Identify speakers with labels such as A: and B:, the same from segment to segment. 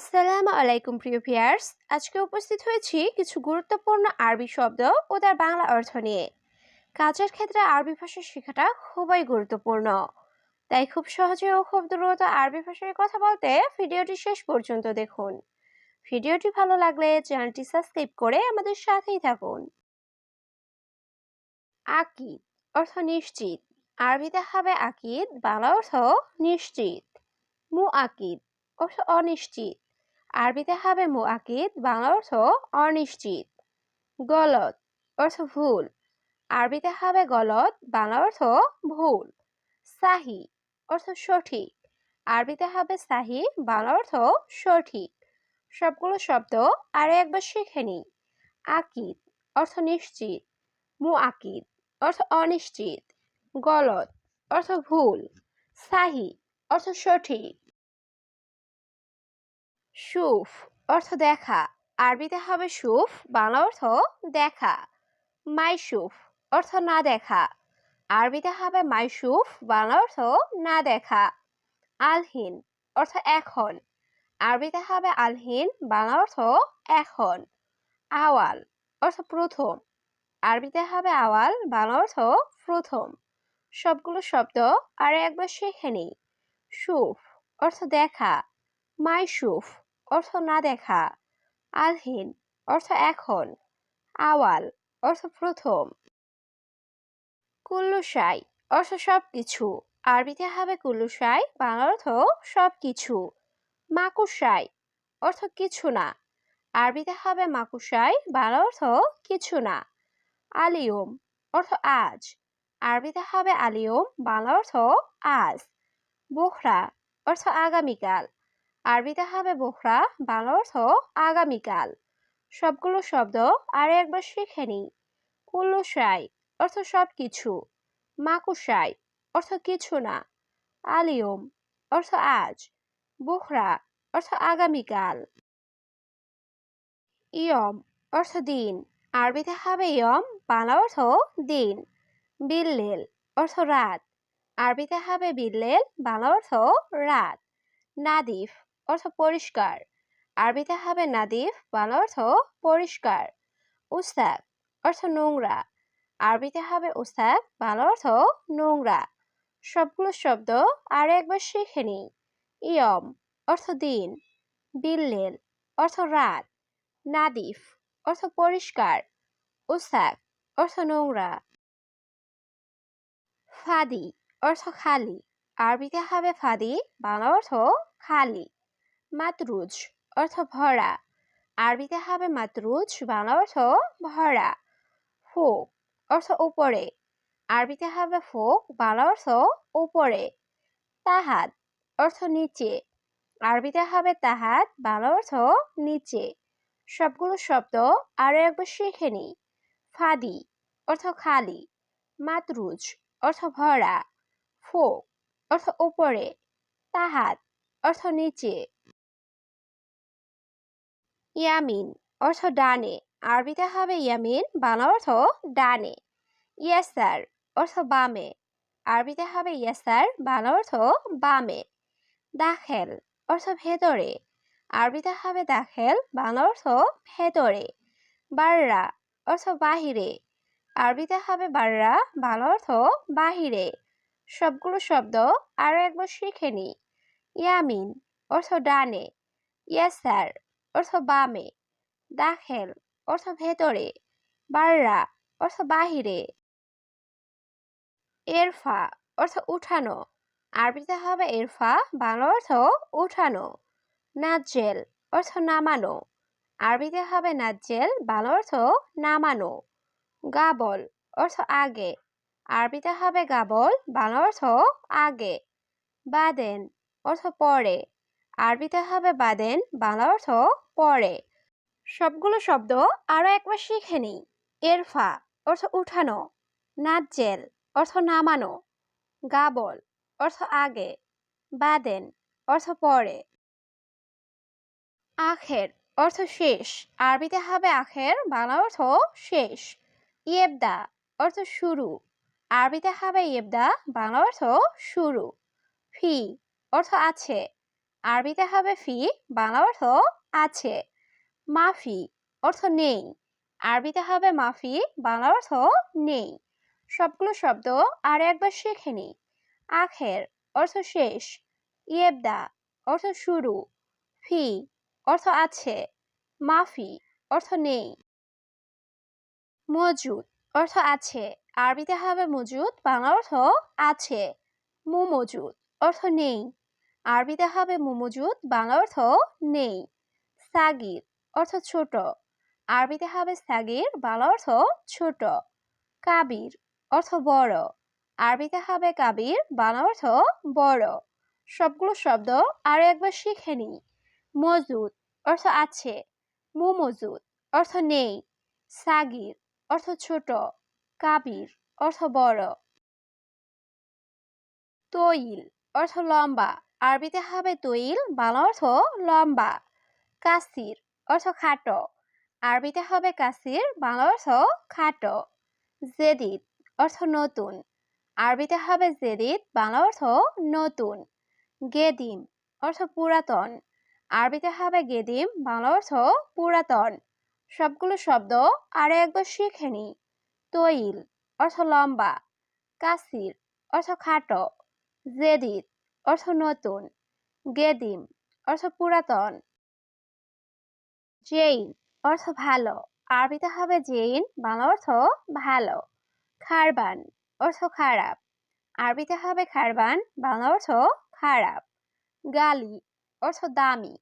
A: আসসালামু আলাইকুম প্রিয় ভিয়ার্স আজকে উপস্থিত হয়েছি কিছু গুরুত্বপূর্ণ আরবি শব্দ ও তার বাংলা অর্থ নিয়ে। কাজের ক্ষেত্রে আরবি ভাষা শেখাটা খুবই গুরুত্বপূর্ণ। তাই খুব সহজে ও খুব দ্রুত আরবি ভাষায় কথা বলতে ভিডিওটি শেষ পর্যন্ত দেখুন। ভিডিওটি ভালো লাগলে চ্যানেলটি সাবস্ক্রাইব করে আমাদের সাথেই থাকুন। আকিদ অর্থ নিশ্চিত। আরবিতে হবে আকিদ, বাংলা অর্থ নিশ্চিত। মু আকিদ অর্থ অনিশ্চিত। আরবিতে হবে মু আকিদ বাংলা অর্থ অনিশ্চিত। গলত অর্থ ভুল। আরবিতে হবে গলত বাংলা অর্থ ভুল। সাহি, অর্থ সঠিক। আরবিতে হবে সাহি, বাংলা অর্থ সঠিক। সবগুলো শব্দ আরও একবার শিখে নিই। আকিদ, অর্থ নিশ্চিত। মু আকিদ অর্থ অনিশ্চিত। গলত অর্থ ভুল। সাহি, অর্থ সঠিক। সুফ অর্থ দেখা। আরবিতে হবে সুফ, বাংলা অর্থ দেখা। মাইসুফ অর্থ না দেখা। আরবিতে হবে মাইসুফ, বাংলা অর্থ না দেখা। আলহিন অর্থ এখন। আরবিতে হবে আলহিন, বাংলা অর্থ এখন। আওয়াল অর্থ প্রথম। আরবিতে হবে আওয়াল, বাংলা অর্থ প্রথম। সবগুলো শব্দ আর একবার শিখে নিই। সুফ অর্থ দেখা। মাইসুফ অর্থ না দেখা। আলহিন, অর্থ এখন। আওয়াল, অর্থ প্রথম। কুল্লুসাই অর্থ সব কিছু আরবিতে হবে কুল্লুসাই বাংলা অর্থ সব কিছু মাকুসাই অর্থ কিছু না। আরবিতে হবে মাকুসাই বাংলা অর্থ কিছু না। আলিয়ম, অর্থ আজ। আরবিতে হবে আলিয়ম বাংলা অর্থ আজ। বোখরা, অর্থ আগামীকাল। আরবিতে হবে বোখরা, বাংলা অর্থ আগামীকাল। সবগুলো শব্দ আর একবার শিখে নিই। কুল্লুসাই অর্থ সব কিছু মাকুসাই অর্থ কিছু না। আলিয়ম অর্থ আজ। বোখরা অর্থ আগামীকাল। ইয়ম অর্থ দিন। আরবিতে হবে ইয়ম, বাংলা অর্থ দিন। বিল্লেল অর্থ রাত। আরবিতে হবে বিল্লেল, বাংলা অর্থ রাত। নাদিফ অর্থ পরিষ্কার। আরবিতে হবে নাদিফ, বাংলা অর্থ পরিষ্কার। উস্তাক অর্থ নোংরা। আরবিতে হবে উস্তাক বাংলা অর্থ নোংরা। সবগুলো শব্দ আর একবার শিখে নিই। ইয়ম, অর্থ দিন। বিল্লেল, অর্থ রাত। নাদিফ, অর্থ পরিষ্কার। উস্তাক অর্থ নোংরা। ফাদি, অর্থ খালি। আরবিতে হবে ফাদি, বাংলা অর্থ খালি। মাতরুজ, অর্থ ভরা। আরবিতে হবে মাতরুজ, বাংলা অর্থ ভরা। ফোক, অর্থ উপরে। আরবিতে হবে ফোক, বাংলা অর্থ উপরে। তাহাত, অর্থ নিচে। আরবিতে হবে তাহাত, বাংলা অর্থ নিচে। সবগুলো শব্দ আরও একবার শিখে নিই ফাদি, অর্থ খালি। মাতরুজ, অর্থ ভরা। ফোক, অর্থ উপরে। তাহাত, অর্থ নিচে। ইয়ামিন অর্থ ডানে। আরবিতে হবে ইয়ামিন, বাংলা অর্থ ডানে। ইয়াসার অর্থ বামে। আরবিতে হবে ইয়াসার, বাংলা অর্থ বামে। দাখেল অর্থ ভেতরে। আরবিতে হবে দাখেল, বাংলা অর্থ ভেতরে। বাররা অর্থ বাহিরে। আরবিতে হবে বাররা, বাংলা অর্থ বাহিরে। সবগুলো শব্দ আরও একবার শিখে নি। ইয়ামিন অর্থ ডানে। ইয়াসার অর্থ বামে। দাখেল অর্থ ভেতরে। বাররা অর্থ বাহিরে। এরফা অর্থ উঠানো। আরবিতে হবে এরফা, বাংলা অর্থ উঠানো। নাজেল অর্থ নামানো। আরবিতে হবে নাজেল বাংলা অর্থ নামানো। গাবল অর্থ আগে। আরবিতে হবে গাবল, বাংলা অর্থ আগে। বাদেন অর্থ পরে। আরবিতে হবে বাদেন, বাংলা অর্থ পরে। সবগুলো শব্দ আরও একবার শিখে নিই। এরফা অর্থ উঠানো নাজেল অর্থ নামানো, গাবল অর্থ আগে, বাদেন অর্থ পরে। আখের অর্থ শেষ, আরবিতে হবে আখের, বাংলা অর্থ শেষ। ইয়েবদা অর্থ শুরু, আরবিতে হবে ইয়েবদা, বাংলা অর্থ শুরু। ফি অর্থ আছে আরবিতে হবে ফি, বাংলা অর্থ আছে। মাফি, অর্থ নেই। আরবিতে হবে মাফি, বাংলা অর্থ নেই। সবগুলো শব্দ আর একবার শিখে নি। আখের, অর্থ শেষ। ইয়েবদা, অর্থ শুরু। ফি, অর্থ আছে। মাফি, অর্থ নেই। মজুদ, অর্থ আছে। আরবিতে হবে মজুদ, বাংলা অর্থ আছে। মু মজুদ অর্থ নেই। আরবিতে হবে মু মজুদ বাংলা অর্থ নেই, সাগির, অর্থ ছোট। আরবিতে হবে সাগির, বাংলা অর্থ ছোট। কাবির, অর্থ বড়। আরবিতে হবে কাবির, বাংলা অর্থ বড়। সবগুলো শব্দ আরও একবার শিখে নি মজুদ, অর্থ আছে। মু মজুদ অর্থ নেই। সাগির, অর্থ ছোট। কাবির, অর্থ বড়। তৈল, অর্থ লম্বা। আরবিতে হবে তৈল বাংলা অর্থ লম্বা, কাসির অর্থ খাটো। আরবিতে হবে কাসির, বাংলা অর্থ খাটো। জেদিদ অর্থ নতুন। আরবিতে হবে জেদিদ, বাংলা অর্থ নতুন। গেদিম অর্থ পুরাতন। আরবিতে হবে গেদিম, বাংলা অর্থ পুরাতন। সবগুলো শব্দ আরও একবার শিখে নি। তৈল অর্থ লম্বা, কাসির অর্থ খাটো। জেদিদ অর্থ নতুন, গেদিম, অর্থ পুরাতন, জেইন, অর্থ ভালো। আরবিতে হবে জেইন, বাংলা অর্থ ভালো। খারবান, অর্থ খারাপ। আরবিতে হবে খারবান, বাংলা অর্থ খারাপ। গালি, অর্থ দামি।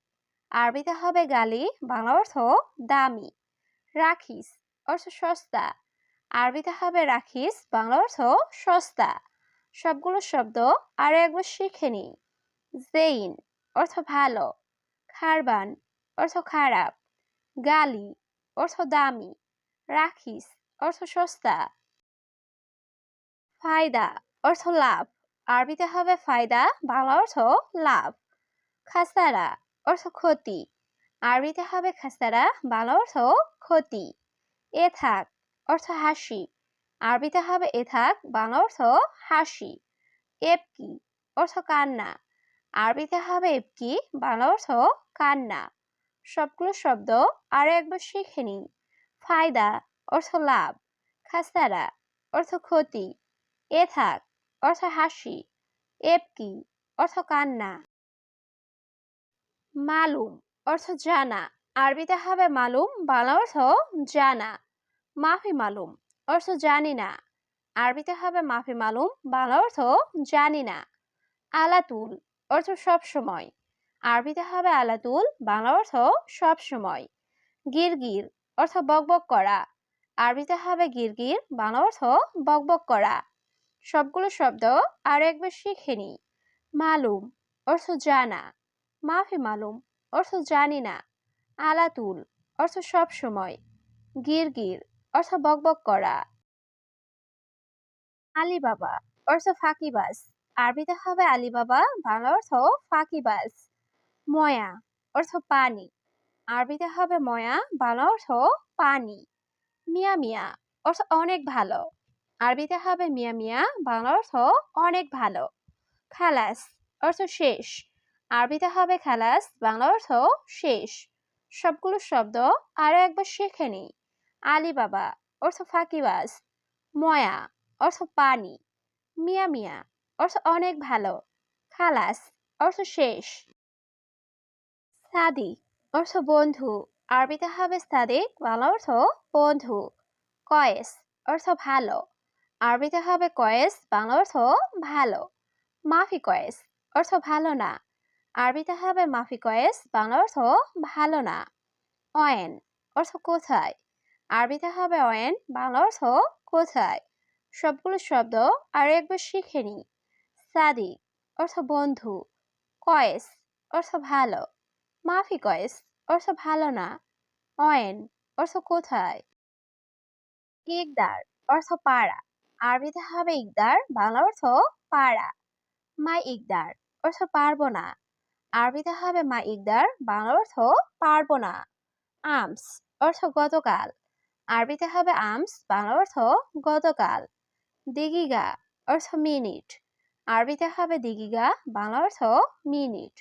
A: আরবিতে হবে গালি, বাংলা অর্থ দামি। রাখিস, অর্থ সস্তা। আরবিতে হবে রাখিস, বাংলা অর্থ সস্তা। সবগুলো শব্দ আরও একবার শিখে নি জেইন অর্থ ভালো, খারবান অর্থ খারাপ, গালি অর্থ দামি, রাখিস অর্থ সস্তা। ফায়দা অর্থ লাভ, আরবিতে হবে ফায়দা, বাংলা অর্থ লাভ। খাসারা অর্থ ক্ষতি, আরবিতে হবে খাসারা, বাংলা অর্থ ক্ষতি। এ থাক অর্থ হাসি আরবিতে হবে এ থাক, বাংলা অর্থ হাসি, এপকি অর্থ কান্না। আরবিতে হবে এপকি, বাংলা অর্থ কান্না। সবগুলো শব্দ আরও একবার শিখে নিন। ফায়দা অর্থ লাভ খাসারা অর্থ ক্ষতি, এ থাক অর্থ হাসি, এপকি অর্থ কান্না। মালুম অর্থ জানা, আরবিতে হবে মালুম, বাংলা অর্থ জানা। মাফি মালুম। অর্থ জানি না। আরবিতে হবে মাফি মালুম, বাংলা অর্থ জানি না। আলাতুল, অর্থ সব সময়। আরবিতে হবে আলাতুল, বাংলা অর্থ সব সময়। গিরগির, অর্থ বকবক করা। আরবিতে হবে গিরগির, বাংলা অর্থ বকবক করা। সবগুলো শব্দ আর একবার শিখে নি মালুম, অর্থ জানা। মাফি মালুম, অর্থ জানি না। আলাতুল, অর্থ সব সময়। গিরগির অর্থ বকবক করা। আলিবাবা, অর্থ ফাঁকিবাজ। আরবিতে হবে আলিবাবা, বাংলা অর্থ ফাঁকিবাজ। ময়া, অর্থ পানি। আরবিতে হবে ময়া, বাংলা অর্থ পানি। মিয়া মিয়া, অর্থ অনেক ভালো। আরবিতে হবে মিয়া মিয়া, বাংলা অর্থ অনেক ভালো। খালাস, অর্থ শেষ। আরবিতে হবে খালাস, বাংলা অর্থ শেষ। সবগুলো শব্দ আরও একবার শিখে নি আলী বাবা অর্থ ফাঁকিবাজ। ময়া, অর্থ পানি। মিয়া মিয়া, অর্থ অনেক ভালো। খালাস, অর্থ শেষ। সাদিক, অর্থ বন্ধু। আরবিতে হবে সাদিক, বাংলা অর্থ বন্ধু। কয়েস, অর্থ ভালো। আরবিতে হবে কয়েস, বাংলা অর্থ ভালো। মাফি কয়েস, অর্থ ভালো না। আরবিতে হবে মাফি কয়েস, বাংলা অর্থ ভালো না। অয়েন, অর্থ কোথায়? আরবিতে হবে অয়েন বাংলা অর্থ কোথায়? সবগুলো শব্দ আরও একবার শিখে নি সাদিক অর্থ বন্ধু, কয়েস অর্থ ভালো, মাফি কয়েস অর্থ ভালো না অয়েন অর্থ কোথায়? ইকদার অর্থ পাড়া আরবিতে হবে ইকদার, বাংলা অর্থ পাড়া মাই ইকদার অর্থ পারব না আরবিতে হবে মা ইকদার, বাংলা অর্থ পারব না, আমস অর্থ গতকাল আরবিতে হবে আমস, বাংলা অর্থ গতকাল। দিগিগা অর্থ মিনিট। আরবিতে হবে দিগিগা, বাংলা অর্থ মিনিট।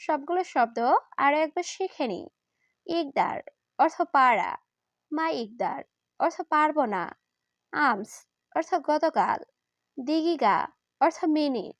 A: সবগুলো শব্দ আরও একবার শিখে নি ইকদার অর্থ পাড়া। মা ইকদার অর্থ পারব না। আমস অর্থ গতকাল। দিগিগা অর্থ মিনিট।